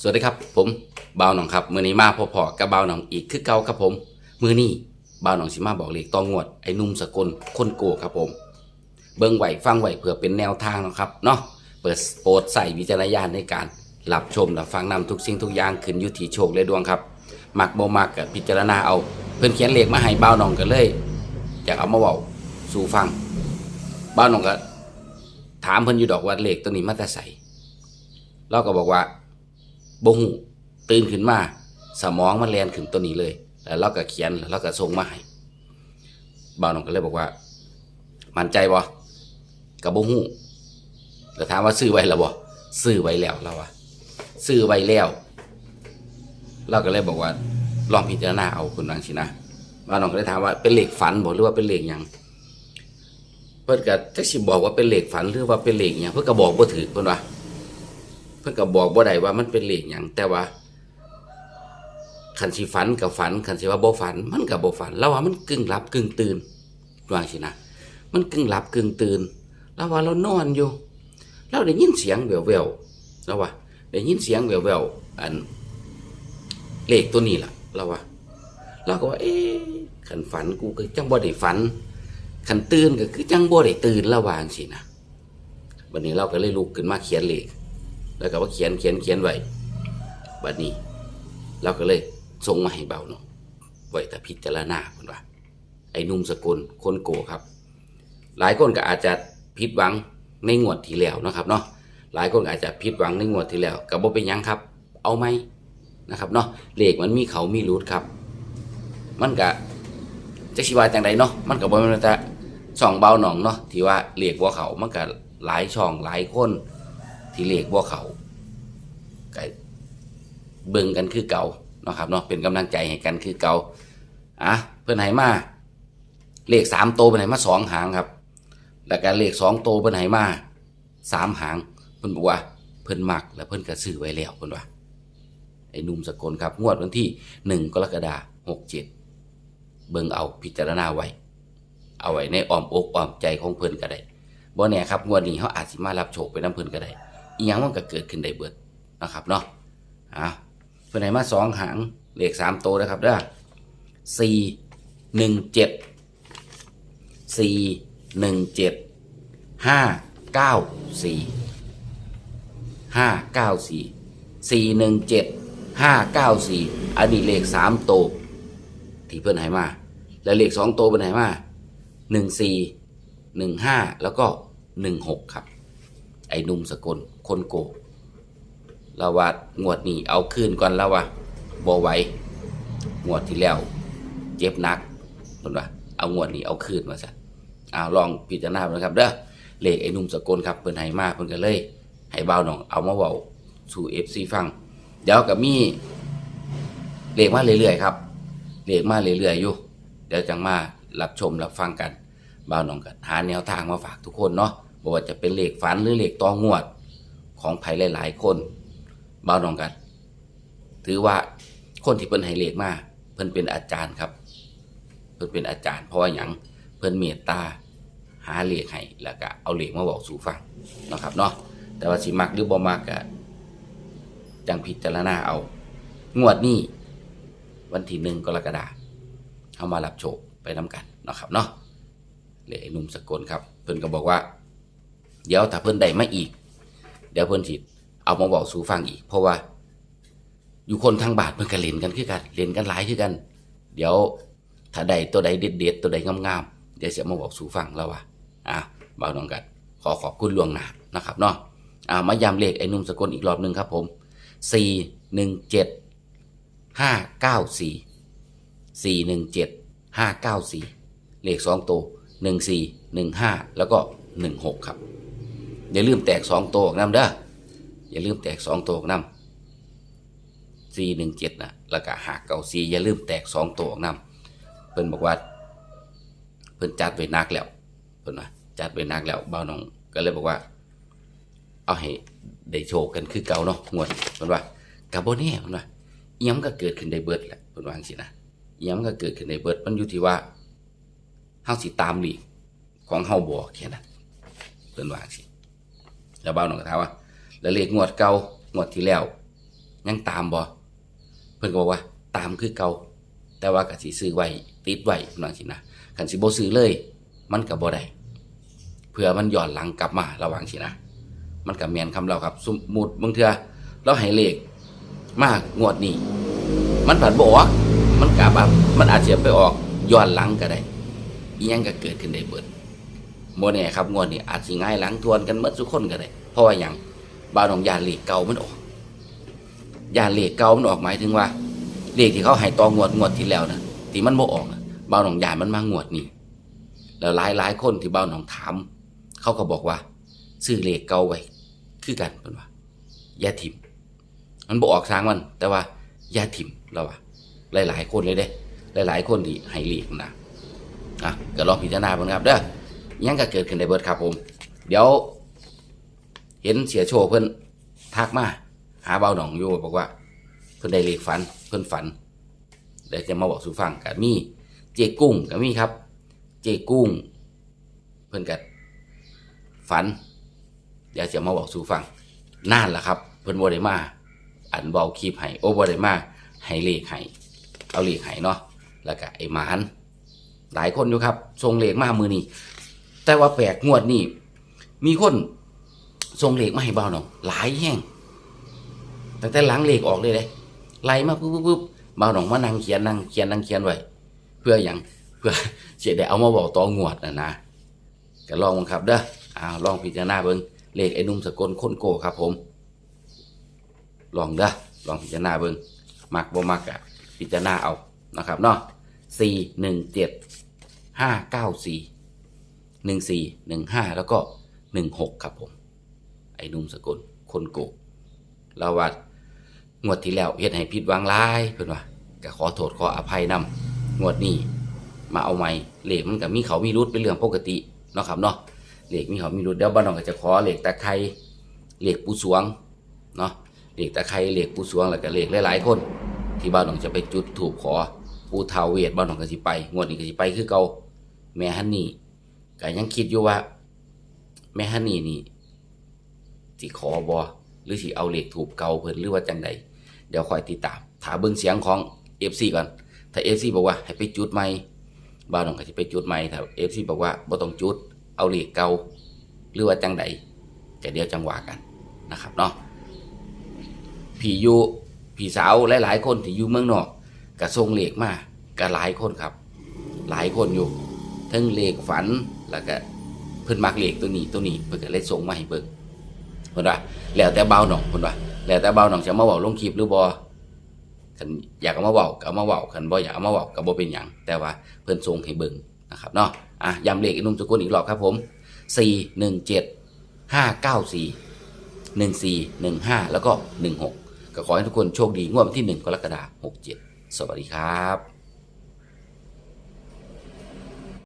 สวัสดีครับ ผมบ่าวหนองครับมือนี้มาพอๆกับบ่าวหนองอีกคือเก่าครับผมมือนี้บ่าวหนองสิมาบอกเลขต้องงวดไอ้นุ่มสกลคนโกครับผม เบิ่งไหวฟังไหวเพื่อเป็นแนวทางนะครับเนาะเปิดโปรดใส่วิจารณญาณในการรับชมและฟังนำทุกสิ่งทุกอย่างขึ้นยู่ที่โชคและดวงครับมักบ่มักกับพิจารณาเอา เพิ่นเขียนเลขมาให้บ่าวหนองกันเลยอยากเอามาเว้าสู่ฟังบ่าวหนองก็ถามเพิ่นอยู่ดอกว่าเลขตัวนี้มาแต่ไสเราก็บอกว่า บ่ฮู้ตื่นขึ้นมา สมองมันแลนขึ้นตัวนี้เลย แล้วเราก็เขียนแล้วเราก็ส่งมาให้บ่าวหนองก็เลยบอกว่า มั่นใจบ่กับบ่ฮู้แล้วถามว่าซื้อไว้แล้วบ่ซื้อไว้แล้วเราอะซื้อไว้แล้วเราก็เลยบอกว่า ลองพิจารณาเอาคุณวังสินะว่าน้องก็เลยถามว่าเป็นเหล็กฝันบ่หรือว่าเป็นเหล็กยังเพิ่นก็จักสิบอกว่าเป็นเหล็กฝันหรือว่าเป็นเหล็กยังเพิ่นก็บอกบ่ถูกเพิ่นว่า พิ่นก็บอกบ่ได้ว่ามันเป็นเหล็กหยังแต่ว่าคันสิฝันกับฝันคันสิว่าบ่ฝัน มันก็บ่ฝันแล้วว่ามันกึ่งหลับกึ่งตื่นว่าสินะมันกึ่งหลับกึ่งตื่น แล้วว่าเรานอนอยู่เราได้ยินเสียงแววๆแล้วว่าได้ยินเสียงแววๆอันเลขตัวนี้ล่ะเราว่าเราก็ว่าเอ๊ขันฝันกูก็จังบ่ได้ฝันขันตื่นก็คือจังบ่ได้ตื่นระหว่างสินะวันนี้เราก็เลยลุกขึ้นมาเขียนเลข แล้วก็ว่าเขียนเขียนเขียนไว้บัดนี้เราก็เลยส่งมาให้เบาเนาะไว้แต่พิจารณาคนว่า ไอ้นุ่มสกุลคนโกครับ หลายคนก็อาจจะผิดหวังในงวดที่แล้วนะครับเนาะหลายคนอาจจะผิดหวังในงวดที่แล้วก็บ่เป็นยังครับ เอาไหมนะครับเนาะเลขมันมีเขามีรูดครับ มันก็จะชิวาจังใดเนาะมันก็บ่แม่นว่าแต่ช่องเบาหนองเนาะที่ว่าเลขบ่เขามันก็หลายช่องหลายคน ที่เลขบ่เขาก็เบิ่งกันคือเก่าเนาะครับเนาะเป็นกำลังใจให้กันคือเก่าอะเพิ่อนให้มา เลขสามโตวเป็นไหมาสองหางครับ แล้วก็เลขสองโตวเป็นไหมาสามหางเพิ่อนบอกว่าเพิ่อนมักแล้วเพิ่อนก็ซื้อไว้แล้วเพิ่อนว่าไอ้นุ่มสกลครับ งวดวันที่หนึ่งกรกฎาหกเจ็ดเบิ่งเอาพิจารณาไว้ เอาไว้ในอ้อมอกอ้อมใจของเพิ่อนก็ได้บ่แน่ครับงวดนี้เขาอาจสิมารับโชคไปน้ำเพิ่อนก็ได้ อีหยังมันก็เกิดขึ้นได้เบิดนะครับเนาะอะเพิ่นให้มาสองหางเลขสามโตวนะครับเด้อสี่หนึ่งเจ็ดสี่หนึ่งเจ็ดห้าเก้าสี่ห้าเก้าสี่สี่หนึ่งเจ็ดห้าเก้าสี่อันนี้เลขสามโตวที่เพื่อนให้มา แล้วเลขสองโตวเป็นให้มาหนึ่งสี่หนึ่งห้าแล้วก็หนึ่งหกครับ ไอ้หนุ่มสกล คนโกเราว่างวดนี้เอาคืนก่อนแล้วว่าบอไหวงวดที่แล้วเจ็บนักเห็นปะเอางวดนี้เอาคืนมาซะเอาลองพิจารณาดูนะครับเด้อเลขไอ้หนุ่มสกลครับเพิ่นให้มาเพิ่นก็เลยให้เบาหน่องเอามาเว้าสู่ FC ฟัง เดี๋ยวกับมีเลขมาเรื่อยๆครับเลขมาเรื่อยๆอยู่เดี๋ยวจังมารับชมรับฟังกันเบาหน่องก็หาแนวทางมาฝากทุกคนเนาะบ่ว่าจะเป็นเลขฝันหรือเลขตองวด ของไผ่หลาย ๆ คนเบานองกัน ถือว่าคนที่เพิ่นให้เลขมาเพิ่นเป็นอาจารย์ครับ เพิ่นเป็นอาจารย์ เพราะว่าหยังเพิ่นเมตตาหาเลขให้แล้วก็เอาเลขมาบอกสู่ฟังนะครับเนาะแต่ว่าสิมักหรือบ่มักก็จังพิจารณาเอา งวดนี้วันที่หนึ่งกรกฎาคมเอามารับโชคไปน้กันนะครับเนาะเลขหนุ่มสกลครับ เพิ่นก็บอกว่า เดี๋ยวถ้าเพิ่นได้มาอีก ดี๋ยวเพิ่นสิเอามาบอกสู่ฟังอีก เพราะว่า อยู่คนทางบาทเพิ่นก็เล่นกันคือกันเล่นกันหลายคือกัน เดี๋ยวถ้าใดตัวใดเด็ดเด็ดตัวใดงามๆเดี๋ยวจะมาบอกสู่ฟังแล้วว่าอะบ่าวน้องกัน ขอขอบคุณล่วงหน้านะครับเนาะอ่ามาย้ำเลขไอ้นุ่มสกลอีกรอบหนึ่งครับผมสี่หนึ่งเจ็ดห้าเก้าสี่สี่หนึ่งเจ็ดห้าเก้าสี่เลขสองตัวหนึ่งสี่หนึ่งห้าแล้วก็หนึ่งหกครับ อย่าลืมแตกสองตัวออกน้ำเด้ออย่าลืมแตกสองตัวออกน้ำสี่หนึ่งเจ็ดนะแล้วก็หากเก่าสี่อย่าลืมแตกสองตัวออกน้ำเพิ่นบอกว่า เพิ่นจัดไว้นักแล้วเพิ่นว่าจัดไว้นักแล้วเบ้าน้องก็เลยบอกว่า เอาให้ได้โชว์กันคือเก่าเนาะงวดเพิ่นว่ากับโบนี่เพิ่นว่าอิหยังมันก็เกิดขึ้นได้เบิดแหละเพิ่นว่าจังซี่นะอิหยังมันก็เกิดขึ้นได้เบิดมันอยู่ที่ว่าเฮาสิตามหลีกของเฮาบ่แค่นั้นเพิ่นว่าจังซี่ แล้วเบ้าน้องก็ถามว่าแล้วเลขงวดเก่างวดที่แล้ว ยังตามบ่เพิ่นก็บอกว่า ตามคือเก่าแต่ว่ากสิซื้อไว้ติดไว้นั่นสินะคันสิบ่ซื้อเลย มันก็บ่ได้เพื่อมันหย้อนหลังกลับมาระวังสินะมันก็แม่นคำเราครับ สมมุติบางเทื่อเราให้เลขมากงวดนี้ มันผัดบ่ออกมันกะแบบมันอาจจะไปออกย้อนหลังก็ได้ยังก็เกิดขึ้นได้เบิด บ่แน่ครับงวดนี้อาจสิง่ายหลังทวนกันหมดทุกคนก็ได้เพราะว่าหยังบาวน้องยาเลขเก่ามันออกยาเลขเก่ามันออกหมายถึงว่าเลขที่เขาให้ตองวดงวดที่แล้วนะที่มันบ่ออกนะบาวน้องยามันมางวดนี้แล้วหลายหลายคนที่บาวน้องถาม เขาก็บอกว่าซื้อเลขเก่าไว้คือกันเพิ่นว่ายาถิ่มมันบ่ออกทางมัน แต่ว่ายาถิ่มเราว่าหลายคนเลยเด้หลายๆคนที่ให้เลขนะอะก็ลองพิจารณาบิ่งครับเด้อ ยังก็เกิดขึ้นได้เบิดครับผม เดี๋ยว เห็นเสียโชว์เพิ่นทักมา หาเบาหนองอยู่บอกว่า เพิ่นได้เลขฝัน เพิ่นฝันเดี๋ยวจะมาบอกสู่ฟังก็มีเจกุ้งก็มีครับ เจกุ้ง เพิ่นก็ฝัน เดี๋ยวจะมาบอกสู่ฟังนานละครับ เพิ่นบ่ได้มาอันเบาคลิปให้โอ้บ่ได้มาให้เลขให้เอาเลขให้เนาะแล้วก็ไอ้หมานหลายคนอยู่ครับส่งเลขมามือนี้ แต่ว่าแปลกงวดนี้มีคนส่งเหลขมาให้เบาหนองหลายแห่งตั้งแต่หลังเหลขออกเลยเลยไล่มาปุ๊บปุ๊บปุ๊บเบาหนองมานั่งเขียนนั่งเขียนนั่งเขียนไว้เพื่ออย่างเพื่อเสียได้เอามาบอกต่องวดนะนะก็ลองบังครับเด้ออ้าวลองพิจารณาเบิ่งเลขไอ้นุ่มสกลคนโกครับ ผม ลองเด้อลองพิจารณาเบิ่งมักบ่มักอะพิจารณาเอานะครับเนาะสี่หนึ่งเจ็ดห้าเก้าสี่ หนึ่งสี่หนึ่งห้าแล้วก็หนึ่งหกครับผม ไอ้หนุ่มสกุลคนโกเราว่างวดที่แล้วเฮ็ดให้ผิดหวังหลายเพิ่นว่าก็ขอโทษขออภัยนํงวดนี้ มาเอาใหม่เลขมันก็มีเขามีรุดเป็นเรื่องปกติเนาะครับเนาะเลขมีเขามีรุดเดี๋ยวบ้านน้องก็จะขอเลขตะไคร้เลขปูสวงเนาะเหล็กตะไคร้เหล็กปูสวงแล้วก็เหล็กหลายๆคน ที่บ้านหนองจะไปจุดถูกขอปูเทาวเวทบ้านหนองก็สิไป งวดนี้ก็สิไปคือเก่าแม่ฮันนี่ ก็ยังคิดอยู่ว่า แม่ฮันนี่นี่สิขอบอหรือสิเอาเหล็กถูกเก่าเพิ่นหรือว่าจังใดเดี๋ยวคอยติดตามถาเบิ่งเสียงของ FC ก่อน ถ้า FC บอกว่าให้ไปจุดใหม่บ้านหนองก็สิไปจุดใหม่ถ้า FC บอกว่าบ่ต้องจุด เอาเหล็กเก่าหรือว่าจังใดก็เดี๋ยวจังหวะกันนะครับเนาะผีอยู่ผีสาวหลายๆคนที่อยู่เมืองนอกกระทรงเหล็กมาก็หลายคนครับ หลายคนอยู่ ทั้งเล็กฝันแล้วก็เพิ่นมักเล็กตัวนี้ตัวนี้เพิ่นก็เลยส่งมาให้เบิ่งเพิ่นว่าแล้วแต่เบาหน่องเพิ่นว่าแล้วแต่เบาหน่องจะมาเว้าลงคลิปหรือบ่คันอยากเอามาเว้าก็เอามาเว้าคันบ่อยากเอามาเว้าก็บ่เป็นหยังแต่ว่าเพิ่นส่งให้เบิ่งนะครับเนาะอะย้ำเลขอีกนุ่มสกุลอีกรอบครับผม 417 594หนึ่งสี่หนึ่งห้าแล้วก็หนึ่งหกก็ขอให้ทุกคนโชคดีงวดวันที่หนึ่งกรกฎาคมหกเจ็ดสวัสดีครับ